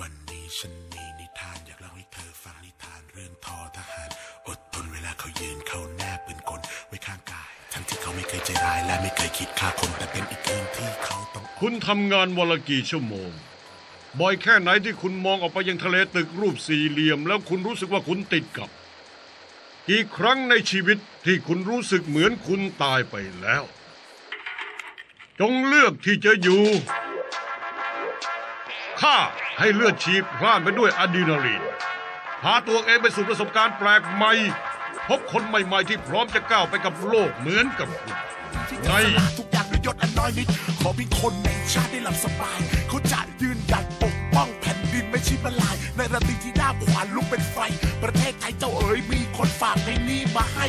วันนี้ฉันมีนิทานอยากเล่าให้เธอฟังนิทานเรื่องทอทหาร อดทนเวลาเขายืนเขาแนบปืนกลไว้ข้างกาย ทั้งที่เขาไม่เคยใจร้ายและไม่เคยคิดฆ่าคนแต่เป็นอีกเรื่องที่เขาต้องคุณทำงานวันละกี่ชั่วโมง บ่อยแค่ไหนที่คุณมองออกไปยังทะเลตึกรูปสี่เหลี่ยม แล้วคุณรู้สึกว่าคุณติดกับ กี่ครั้งในชีวิตที่คุณรู้สึกเหมือนคุณตายไปแล้ว จงเลือกที่จะอยู่ ข้าให้เลือดชีพพล่านไปด้วยอะดรีนาลีนพาตัวเองไปสู่ประสบการณ์แปลกใหม่ พบคนใหม่ๆที่พร้อมจะก้าวไปกับโลกเหมือนกับคุณที่ไงจะสละทุกอย่างด้วยยศอันน้อยนิด ขอเพียงคนในชาติได้หลับสบาย เขาจะยืนหยัดปกป้องแผ่นดินไม่ชิบลาย ในระตีที่ด้าขวานลุกเป็นไฟ ประเทศไทยเจ้าเอ๋ยมีคนฝากเพลงนี้มาให้